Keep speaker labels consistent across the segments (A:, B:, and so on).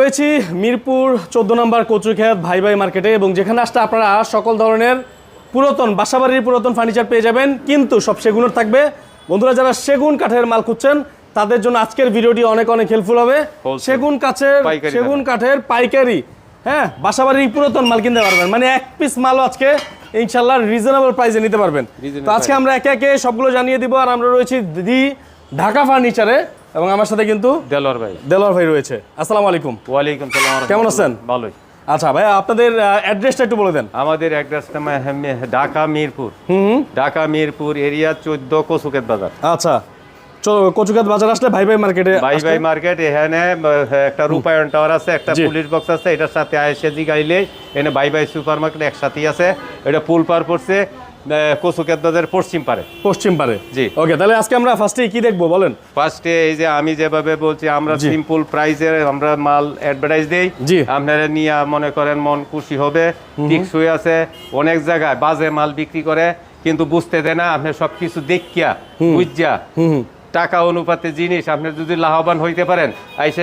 A: রয়েছি মিরপুর চোদ্দ নম্বর কচুখ্যাত ভাই ভাই মার্কেটে এবং যেখানে আসলে আপনারা সকল ধরনের পুরাতন বাসাবাড়ির পুরাতন ফার্নিচার পেয়ে যাবেন কিন্তু সব সেগুনের থাকবে। বন্ধুরা যারা সেগুন কাঠের মাল খুঁজছেন তাদের জন্য আজকের ভিডিওটি অনেক অনেক হেল্পফুল হবে। সেগুন কাঠের
B: পাইকারি
A: সেগুন কাঠের পাইকারি। হ্যাঁ বাসাবাড়ির পুরাতন মাল কিনতে পারবেন। মানে এক পিস মালও আজকে ইনশাল্লাহ রিজনেবল প্রাইসে নিতে পারবেন। তো আজকে আমরা একে একে সবগুলো জানিয়ে দিব। আর আমরা রয়েছি দি ঢাকা ফার্নিচারে এবং আমার সাথে কিন্তু
B: দেলোয়ার ভাই।
A: দেলোয়ার ভাই রয়েছে। আসসালামু আলাইকুম।
B: ওয়ালাইকুম সালাম ওয়া
A: কেমন আছেন?
B: ভালোই।
A: আচ্ছা ভাই আপনাদের অ্যাড্রেসটা একটু বলে দেন।
B: আমাদের অ্যাড্রেসটা ঢাকা মিরপুর। হুম ঢাকা মিরপুর এরিয়া চোদ্দ কসুকেত বাজার।
A: আচ্ছা কচুকাত বাজার আসলে ভাই ভাই মার্কেটে
B: ভাই ভাই মার্কেট এখানে একটা রূপায়ণ টাওয়ার আছে একটা পুলিশ বক্স আছে এটার সাথে আইসিজি গাইলে এখানে ভাই ভাই সুপার মার্কেট একসাথেই আছে। এটা পুল পার পড়ছে। পশ্চিম পারে।
A: পশ্চিম পারে।
B: জি।
A: ওকে তাহলে আজকে আমরা ফার্স্টে কি দেখব বলেন?
B: ফার্স্টে এই যে আমি যেভাবে বলছি আমরা সিম্পল আমরা মাল অ্যাডভার্টাইজ দেই।
A: জি।
B: আপনারা নিয়ে মনে করেন মন খুশি হবে টিকসই আছে অনেক জায়গায় বাজে মাল বিক্রি করে কিন্তু বুঝতে দেয় না আপনি সবকিছু দেখিয়া বুঝিয়া টাকা অনুপাতে জিনিস আপনি যদি লাভবান হইতে পারেন আইসে।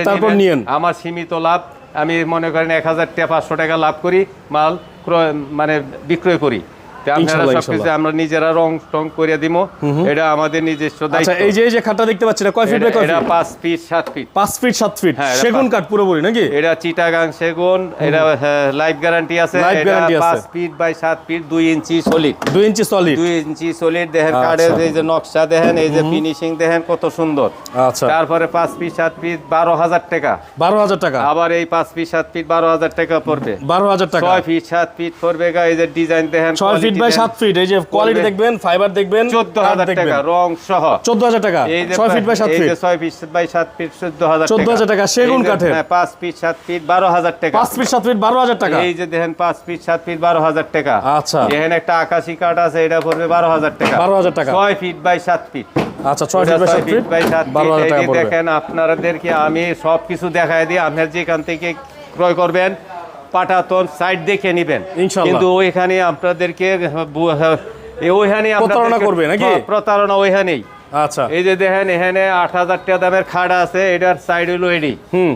B: আমার সীমিত লাভ আমি মনে করেন এক হাজার টাকা পাঁচশো টাকা লাভ করি মাল ক্রয় মানে বিক্রয় করি। আমরা নিজেরা রং টং করে দিব এটা আমাদের নিজস্ব
A: আচ্ছা
B: দায়িত্ব।
A: এই যে এই যে খাটটা দেখতে পাচ্ছি এটা কয় ফিট বাই কয়
B: এটা
A: ফিট
B: পাঁচ ফিট সাত ফিট
A: পাঁচ ফিট সাত ফিট সেগুন কাঠ পুরোপুরি নাকি?
B: এটা চিটাগাং সেগুন এটা লাইফ গ্যারান্টি আছে। এটা ফিট বাই সাত ফিট দুই ইঞ্চি সলিড
A: দুই ইঞ্চি সলিড
B: দুই ইঞ্চি সলিড দেখেন
A: আচ্ছা।
B: কার্ডের এই যে নকশা দেখেন এই যে ফিনিশিং দেখেন কত সুন্দর।
A: আচ্ছা।
B: তারপরে পাঁচ ফিট সাত ফিট বারো হাজার টাকা।
A: বারো হাজার টাকা?
B: আবার এই পাঁচ ফিট সাত ফিট বারো হাজার টাকা পড়বে।
A: বারো হাজার টাকা?
B: ছয় ফিট সাত ফিট পড়বে গা এই যে ডিজাইন দেখেন
A: ছয় ফিট বাই সাত ফিট এই যে কোয়ালিটি দেখবেন ফাইবার দেখবেন
B: চোদ্দ
A: কাঠ
B: হাজার
A: দেখবেন।
B: টাকা রং সহ।
A: চোদ্দ হাজার টাকা
B: এই
A: ফিট বাই সাত
B: এই যে ছয় ফিট বাই সাত ফিট চোদ্দ হাজার
A: 14,000 টাকা, সেগুন কাঠের।
B: হ্যাঁ, ফিট সাত ফিট বারো হাজার টাকা।
A: পাঁচ ফিট সাত ফিট বারো হাজার টাকা।
B: এই যে দেখেন ফিট ফিট টাকা।
A: আচ্ছা।
B: এখানে একটা আকাশি কাঠ আছে এটা পড়বে বারো হাজার টাকা।
A: 12,000 টাকা।
B: ছয় ফিট বাই সাত ফিট
A: আচ্ছা ফিট বাই ফিট
B: ফিট দেখেন আপনাদেরকে আমি সব কিছু দেখাই দিই আপনার যেখান থেকে ক্রয় করবেন পাটাতন সাইড দেখে নেবেন। কিন্তু ওইখানে আপনাদেরকে ওইখানে
A: প্রতারণা করবে নাকি?
B: প্রতারণা ওইখানেই।
A: আচ্ছা।
B: এই যে দেখেন এখানে আট হাজার টাকা দামের খাড়া আছে এটার সাইড হলো এডি।
A: হুম।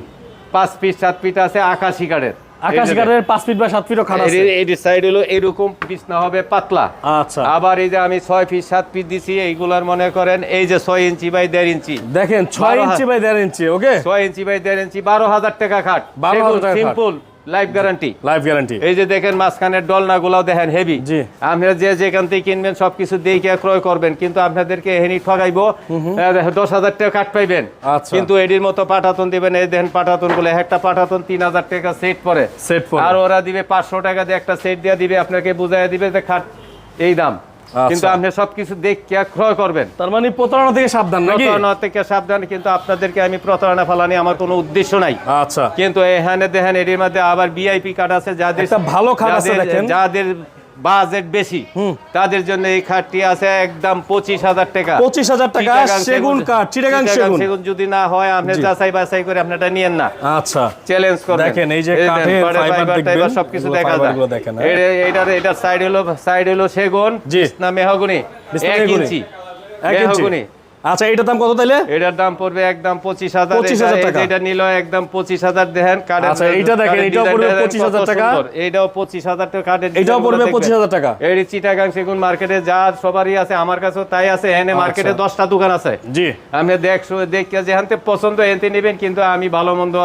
B: পাঁচ ফিট সাত ফিট আছে আকাশি কাঠের।
A: আকাশ কাঠের পাঁচ ফিট সাত ফিটও খাট আছে।
B: সাইড হলো এরকম বিছনা হবে পাতলা।
A: আচ্ছা।
B: আবার এই যে আমি ছয় ফিট সাত ফিট দিছি এইগুলার মনে করেন এই যে ছয় ইঞ্চি বাই দেড় ইঞ্চি
A: দেখেন ছয়
B: বারো
A: ইঞ্চি বাই দেড় ইঞ্চি ওকে
B: ছয় ইঞ্চি বাই দেড় ইঞ্চি বারো হাজার টাকা খাট।
A: 12,000 টাকা খাট।
B: Simple life guarantee
A: life guarantee
B: এই যে দেখেন মাঝখানের ডলনা গুলাও দেখেন হেভি
A: জি।
B: আপনারা যে যেখান থেকে কিনবেন সবকিছু দেখে ক্রয় করবেন? কিন্তু আপনাদেরকে এহেনি ঠগাইবো। দশ হাজার টাকা কাট পাইবেন।
A: আচ্ছা।
B: কিন্তু এটির মতো পাঠাতন দিবেন এই দেখেন পাঠাতনগুলো একটা পাঠাতন তিন হাজার টাকা সেট পরে
A: সেট
B: আর ওরা দিবে পাঁচশো টাকা দিয়ে একটা সেট দিয়ে দিবে আপনাকে বুঝাই দিবে যে খাট এই দাম। কিন্তু আপনি সবকিছু দেখে ক্রয় করবেন।
A: তার মানে প্রতারণা থেকে সাবধান নাকি?
B: প্রতারণা থেকে সাবধান কিন্তু আপনাদেরকে আমি প্রতারণা ফেলানি আমার কোনো উদ্দেশ্য নাই।
A: আচ্ছা।
B: কিন্তু এখানে দেখেন এটির মধ্যে আবার ভিআইপি কার্ড আছে যাদের
A: ভালো খারাপ আছে দেখেন।
B: যাদের বাজেট বেশি। তাদের জন্য এই খাটটি আছে একদম পঁচিশ হাজার টাকা।
A: পঁচিশ হাজার টাকা সেগুন কাঠ চিটাগাং সেগুন।
B: সেগুন যদি না হয় আপনি। যাচাই বাছাই করে আপনি এটা নিয়েন না।
A: আচ্ছা।
B: চ্যালেঞ্জ করে
A: দেখেন, এই যে কাঠের
B: ফাইবার- টাইবার সবকিছু দেখা যায়। এটার এটার সাইড হলো সাইড হলো সেগুন না মেহগুনি? এক ইঞ্চি।
A: এক ইঞ্চি।
B: মেহগুনি।
A: আচ্ছা এটার দাম কত তাইলে?
B: এটার দাম পড়বে একদম পঁচিশ হাজার।
A: 25,000 টাকা।
B: এটা নিল একদম পঁচিশ হাজার দেখেন কার্ডের
A: আচ্ছা, এইটা দেখেন, এটাও পড়বে 25,000 টাকা।
B: পঁচিশ হাজার টাকা কার্ডের
A: এটাও পড়বে
B: দেখবেন।
A: পঁচিশ হাজার টাকা।
B: এই চিটাগাং সেগুন মার্কেটে যা সবারই আছে আমার কাছেও তাই আছে এনে মার্কেটে
A: আচ্ছা।
B: দশটা দোকান আছে।
A: জি।
B: আপনি দেখছ দেখে যেহানতে পছন্দ এনতে নেবেন কিন্তু আমি ভালো মন্দ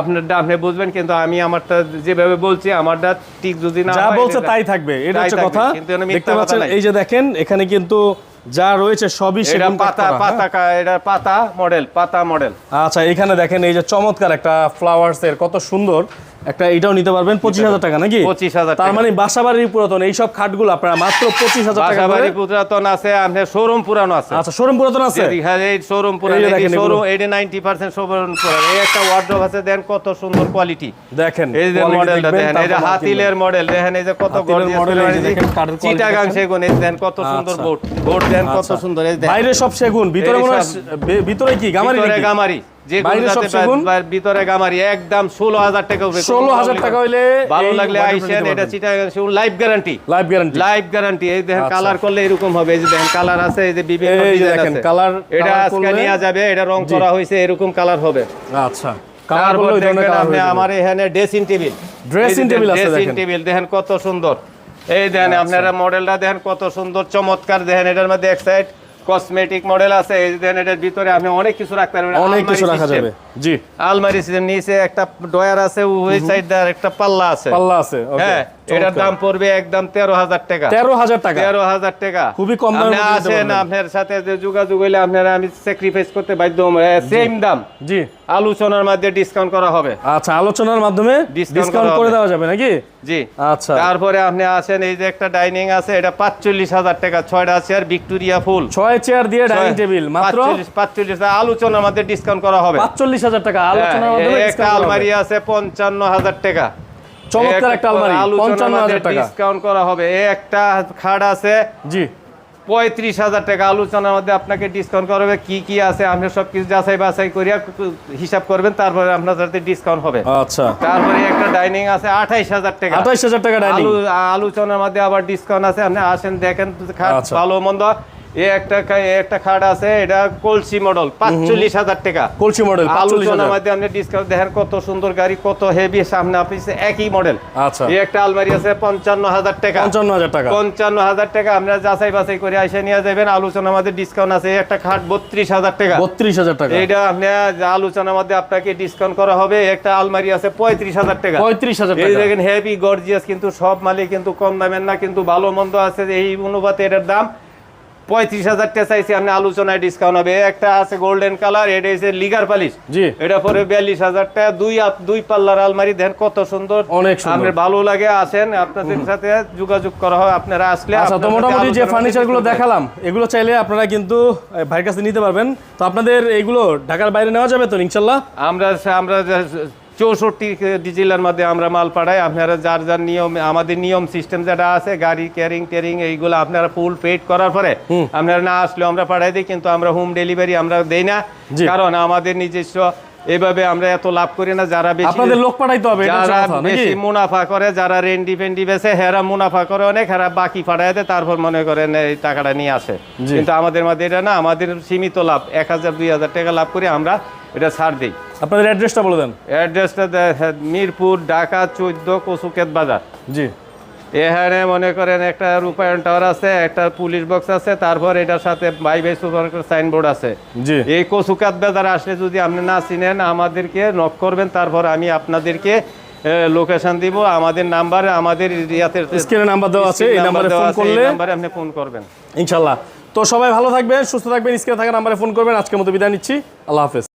B: আপনারটা আপনি বুঝবেন কিন্তু আমি আমারটা যেভাবে বলছি আমারটা ঠিক যদি না
A: যা বলছে তাই থাকবে। এটা হচ্ছে কথা।
B: কিন্তু
A: দেখতে পাচ্ছেন এই যে দেখেন এখানে কিন্তু যা রয়েছে সবই সেটা
B: পাতা
A: করা, হ্যাঁ?
B: পাতা এটা পাতা মডেল পাতা মডেল
A: আচ্ছা এখানে দেখেন এই যে চমৎকার একটা ফ্লাওয়ার্স এর কত সুন্দর একটা এটাও নিতে পারবেন পঁচিশ হাজার টাকা নাকি?
B: 25,000
A: তার
B: টাকা।
A: মানে বাসাবাড়ির পুরাতন এইসব খাটগুলো আপনারা মাত্র পঁচিশ হাজার টাকা
B: পুরাতন আছে আপনার শোরুম পুরানো আছে।
A: আচ্ছা শোরুম পুরাতন আছে?
B: শোরুম
A: এই যে
B: পুরানো শোরুম এইটা নাইনটি পার্সেন্ট শোরুম পুরানো। এই একটা ওয়ার্ড্রোব আছে দেন কত সুন্দর কোয়ালিটি
A: দেখেন
B: এই যে মডেলটা দেখেন এই যে হাতিলের মডেল দেখেন এই যে কত গর্জিয়াস চিটাগাং সেগুন এই কত সুন্দর
A: আচ্ছা।
B: বোর্ড বোর্ড দেন কত
A: আচ্ছা।
B: সুন্দর এই
A: কিনবেন। বাইরে সব সেগুন ভিতরে হয় ভিতরে কি গামারি
B: ভিতরে গামারি। যে
A: বাইরে সব সেগুন?
B: ভিতরে গামারি একদম ষোলো হাজার টাকা হবে
A: 16,000 টাকা হইলে
B: ভালো লাগলে আইসেন এটা চিটাগাং সেগুন life guarantee
A: life guarantee
B: life guarantee এই দেখেন। কালার করলে এরকম হবে এই যে দেখেন কালার আছে এই যে বিভিন্ন
A: এই যে
B: ডিজাইন
A: দেখেন,
B: আছে। এটা আজকে
A: করলে-
B: যাবে এটা রং। করা হয়েছে এরকম কালার হবে।
A: আচ্ছা।
B: তারপর দেখবেন আপনি। আমার এখানে ড্রেসিং টেবিল
A: আছে
B: ড্রেসিং টেবিল দেখেন কত সুন্দর। এই দেখেন
A: আচ্ছা।
B: আপনারা মডেলটা দেখেন কত সুন্দর চমৎকার দেখেন এটার মধ্যে এক সাইড কসমেটিক মডেল আছে দেখেন এটার ভিতরে আপনি অনেক কিছু রাখতে পারবেন।
A: অনেক কিছু রাখা যাবে। জি।
B: আলমারি সিস্টেম নিচে একটা ডয়ার আছে ওই সাইড দিয়ে একটা পাল্লা আছে।
A: পাল্লা আছে ওকে
B: হ্যাঁ এটার দাম পড়বে একদম তেরো হাজার টাকা।
A: তেরো হাজার টাকা?
B: তেরো হাজার টাকা।
A: খুবই কম দামে
B: আপনি আসেন আপনার সাথে যে যোগাযোগ হইলে আপনারা আমি স্যাক্রিফাইস করতে বাধ্য সেম দাম।
A: জি।
B: আলোচনার মধ্যে ডিসকাউন্ট করা হবে।
A: আচ্ছা আলোচনার মাধ্যমে ডিসকাউন্ট
B: করে
A: দেওয়া যাবে নাকি?
B: জি।
A: আচ্ছা।
B: তারপরে আপনি আসেন এই যে একটা ডাইনিং আছে এটা পাঁচচল্লিশ হাজার টাকা ছয়টা চেয়ার ভিক্টোরিয়া ফুল
A: ছয় চেয়ার দিয়ে ডাইনিং টেবিল মাত্র?
B: পাঁচচল্লিশ আলোচনার মাধ্যমে ডিসকাউন্ট করা হবে।
A: পাঁচচল্লিশ হাজার টাকা আলোচনার
B: হ্যাঁ,
A: মাধ্যমে
B: একটা। আলমারি আছে পঞ্চান্ন হাজার টাকা।
A: চমৎকার একটা আলমারি পঞ্চান্ন হাজার টাকা।
B: ডিসকাউন্ট করা হবে। এই একটা খাট আছে
A: জি।
B: পঁয়ত্রিশ হাজার টাকা আলোচনার মধ্যে আপনাকে ডিসকাউন্ট করবে। কি কি আছে আপনি সব কিছু যাচাই বাছাই করিয়া হিসাব করবেন তারপরে আপনার সাথে ডিসকাউন্ট হবে।
A: আচ্ছা।
B: তারপরে একটা ডাইনিং আছে আঠাইশ হাজার টাকা।
A: আঠাইশ হাজার টাকা
B: আলোচনার মধ্যে আবার ডিসকাউন্ট আছে আপনি আসেন দেখেন
A: আচ্ছা।
B: ভালো মন্দ। একটা খাট আছে এটা কলসি মডেল পাঁচচল্লিশ হাজার টাকা।
A: কলসি মডেল
B: আলোচনার মধ্যে আপনি ডিসকাউন্ট দেখেন কত সুন্দর গাড়ি কত হেভি সামনে আপনি একই মডেল
A: আচ্ছা।
B: একটা আলমারি আছে পঞ্চান্ন হাজার টাকা।
A: পঞ্চান্ন হাজার টাকা।
B: পঞ্চান্ন হাজার টাকা আমরা যাচাই বাছাই করে এসে নিয়ে যাবেন। আলোচনার মধ্যে ডিসকাউন্ট আছে একটা খাট বত্রিশ হাজার টাকা।
A: বত্রিশ হাজার টাকা।
B: আপনি আলোচনার মধ্যে আপনাকে ডিসকাউন্ট করা হবে একটা আলমারি আছে পঁয়ত্রিশ হাজার টাকা।
A: পঁয়ত্রিশ হাজার
B: এই
A: টাকা।
B: দেখেন হেভি গর্জিয়াস কিন্তু সব মালে কিন্তু কম দামের না কিন্তু ভালো মন্দ আছে। এই অনুপাতে এটার দাম পঁয়ত্রিশ হাজার টাকা চাইছি আপনি আলোচনায় ডিসকাউন্ট হবে। একটা আছে গোল্ডেন কালার এটা হচ্ছে লিগার পালিশ
A: জি।
B: এটা পরে বিয়াল্লিশ হাজার টাকা দুই দুই পাল্লার আলমারি দেন কত সুন্দর।
A: অনেক।
B: আপনার ভালো লাগে আসেন আপনাদের সাথে যোগাযোগ করা হয় আপনারা আসলে
A: আচ্ছা তো মোটামুটি যে
B: আলোচনা ফার্নিচারগুলো
A: দেখালাম এগুলো চাইলে আপনারা কিন্তু ভাইয়ের কাছে নিতে পারবেন। তো আপনাদের এগুলো ঢাকার বাইরে নেওয়া যাবে তো ইনশাল্লাহ?
B: আমরা আমরা চৌষট্টি ডিজিলার মধ্যে আমরা মাল পাঠাই। আপনারা যার যার নিয়ম আমাদের নিয়ম সিস্টেম যেটা আছে গাড়ি ক্যারিং টেরিং এইগুলো আপনারা ফুল পেড করার পরে আপনারা না আসলেও আমরা পাঠাই দিই কিন্তু আমরা হোম ডেলিভারি আমরা দেই না। কারণ আমাদের নিজস্ব এভাবে আমরা এত লাভ করি না যারা বেশি
A: আপনাদের লোক পাঠাইতে হবে
B: যারা বেশি মুনাফা করে যারা রেন্ডি ফেন্ডি বেছে হেরা মুনাফা করে অনেক হেরা বাকি পাঠায় দেয় তারপর মনে করেন এই টাকাটা নিয়ে আসে। কিন্তু আমাদের মধ্যে এটা না আমাদের সীমিত লাভ এক হাজার দুই হাজার টাকা লাভ করে আমরা এটা ছাড় দিই।
A: আপনাদের অ্যাড্রেসটা বলে দেন।
B: অ্যাড্রেসটা মিরপুর ঢাকা চোদ্দ কসুকেত বাজার।
A: জি।
B: এখানে মনে করেন একটা রূপায়ণ টাওয়ার আছে একটা পুলিশ বক্স আছে তারপর এটার সাথে বাই বাই সুপার সাইনবোর্ড আছে।
A: জি।
B: এই কসুকাত বাজার আসলে যদি আপনি না চিনেন আমাদেরকে নক করবেন তারপর আমি আপনাদেরকে লোকেশন দিব আমাদের নাম্বার আমাদের ইয়াতে
A: স্ক্রিনে নাম্বার দেওয়া আছে এই নাম্বারে ফোন করলে
B: নাম্বারে আপনি ফোন করবেন।
A: ইনশাআল্লাহ তো সবাই ভালো থাকবেন সুস্থ থাকবেন স্ক্রিনে থাকা নাম্বারে ফোন করবেন। আজকের মতো বিদায় নিচ্ছি। আল্লাহ হাফেজ।